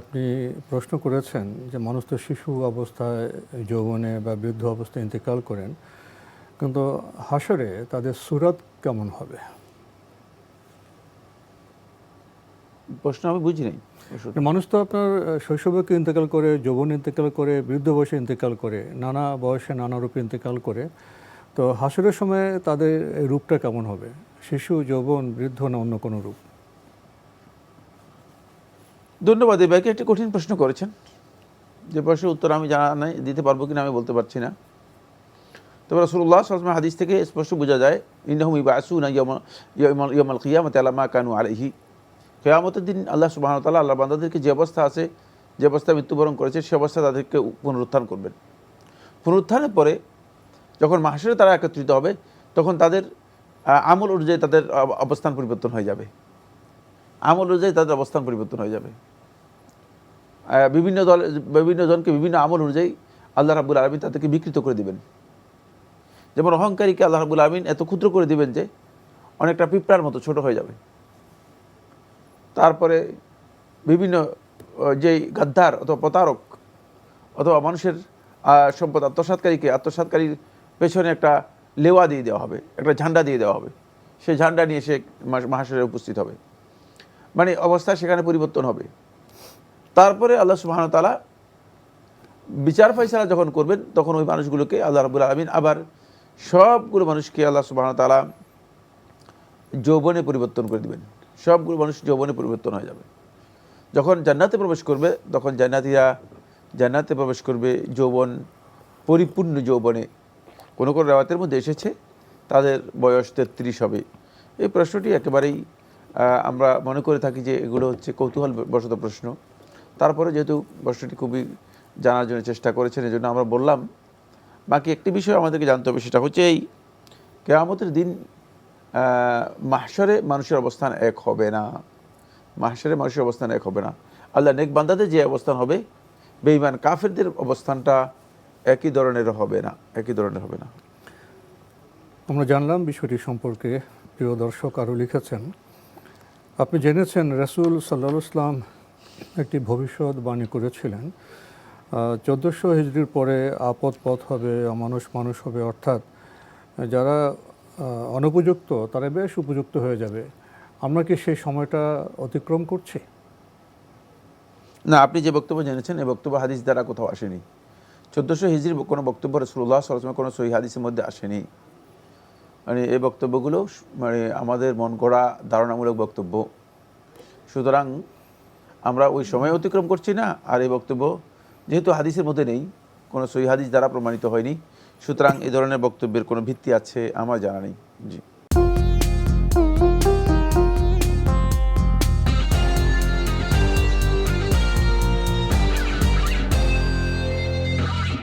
আপনি প্রশ্ন করেছেন যে মানুষ তো শিশু অবস্থায় যৌবনে বা বৃদ্ধ অবস্থায় ইন্তেকাল করেন কিন্তু হাসরে তাদের সুরাত কেমন হবে? প্রশ্ন আমি বুঝি নাই। মানুষ তো আপনার শৈশবকে ইন্তেকাল করে যৌবন ইন্তেকাল করে বৃদ্ধ বয়সে ইন্তেকাল করে নানা বয়সে নানা রূপে ইন্তেকাল করে তো হাসরের সময় তাদের এই রূপটা কেমন হবে? শিশু যৌবন বৃদ্ধ না অন্য কোনো রূপ? ধন্যবাদ, এই ভাইকে একটি কঠিন প্রশ্ন করেছেন। যে প্রশ্নের উত্তর আমি জানা নাই দিতে পারব কিনা আমি বলতে পারছি না। তবে রসুল্লাহ সালমা হাদিস থেকে স্পষ্ট বোঝা যায়, ইন্নাহুম ইবাসু না ইয়মাল কিয়ামত আলামা কানু আলহি কেয়ামতের দিন আল্লাহ সুবাহ তাল্লাহ আল্লাহ বান্দাদেরকে যে অবস্থা আছে, যে অবস্থা মৃত্যুবরণ করেছে, সে অবস্থা তাদেরকে পুনরুত্থান করবেন। পুনরুত্থানের পরে যখন মাসের তারা একত্রিত হবে, তখন তাদের আমল অনুযায়ী তাদের অবস্থান পরিবর্তন হয়ে যাবে। আমল অনুযায়ী তাদের অবস্থান পরিবর্তন হয়ে যাবে। বিভিন্ন দল, বিভিন্ন জনকে বিভিন্ন আমল অনুযায়ী আল্লাহ রাবুল আলমিন তাদেরকে বিকৃত করে দিবেন। যেমন অহংকারীকে আল্লাহ রাবুল আলমিন এত ক্ষুদ্র করে দিবেন যে অনেকটা পিঁপড়ার মতো ছোট হয়ে যাবে। তারপরে বিভিন্ন যেই গাদ্দার অথবা প্রতারক অথবা মানুষের সম্পদ আত্মসাৎকারীকে, আত্মসাৎকারীর পেছনে একটা লেওয়া দিয়ে দেওয়া হবে, একটা ঝান্ডা দিয়ে দেওয়া হবে। সেই ঝান্ডা নিয়ে সে মহাশরে উপস্থিত হবে। মানে অবস্থা সেখানে পরিবর্তন হবে। তারপরে আল্লাহ সুবাহন তালা বিচার ফয়সালা যখন করবেন, তখন ওই মানুষগুলোকে আল্লাহ রাবুল আলমিন আবার সবগুলো মানুষকে আল্লাহ সুবাহন তালা যৌবনে পরিবর্তন করে দিবেন। সবগুলো মানুষ যৌবনে পরিবর্তন হয়ে যাবে। যখন জান্নাতে প্রবেশ করবে, তখন জান্নাতিরা জান্নাতে প্রবেশ করবে, যৌবন, পরিপূর্ণ যৌবনে। কোনো কোনো রেওয়াতের মধ্যে এসেছে, তাদের বয়স তেত্রিশ হবে। এই প্রশ্নটি একেবারেই আমরা মনে করে থাকি যে এগুলো হচ্ছে কৌতূহল বশত প্রশ্ন। তারপরে যেহেতু প্রশ্নটি খুবই জানার জন্য চেষ্টা করেছেন এই জন্য আমরা বললাম বাকি একটি বিষয় আমাদেরকে জানতে হবে সেটা হচ্ছে এই কেয়ামতের দিন আহ, মাহশরে মানুষের অবস্থান এক হবে না। মাহশরে মানুষের অবস্থান এক হবে না। আল্লাহ নেক বান্দাদের যে অবস্থান হবে বেঈমান কাফেরদের অবস্থানটা একই ধরনের হবে না একই ধরনের হবে না। আমরা জানলাম বিষয়টি সম্পর্কে প্রিয় দর্শক আরও লিখেছেন আপনি জেনেছেন রাসূল সাল্লাহ ইসলাম একটি ভবিষ্যৎবাণী করেছিলেন চোদ্দোশো হিজড়ির পরে আপদ পথ হবে, অমানুষ মানুষ হবে, অর্থাৎ যারা অনুপযুক্ত তারা বেশ উপযুক্ত হয়ে যাবে। আমরা কি সেই সময়টা অতিক্রম করছি? না, আপনি যে বক্তব্য জেনেছেন, এই বক্তব্য হাদিস দ্বারা কোথাও আসেনি। চোদ্দোশো হিজড়ির কোনো বক্তব্য রসুল্লাহ সরসমে কোনো সহি হাদিসের মধ্যে আসেনি। মানে এই বক্তব্যগুলো মানে আমাদের মন গড়া ধারণামূলক বক্তব্য। সুতরাং আমরা ওই সময় অতিক্রম করছি না, আর এই বক্তব্য যেহেতু হাদিসের মধ্যে নেই, কোনো সই হাদিস দ্বারা প্রমাণিত হয়নি, সুতরাং এই ধরনের বক্তব্যের কোনো ভিত্তি আছে আমার জানা নেই। জি।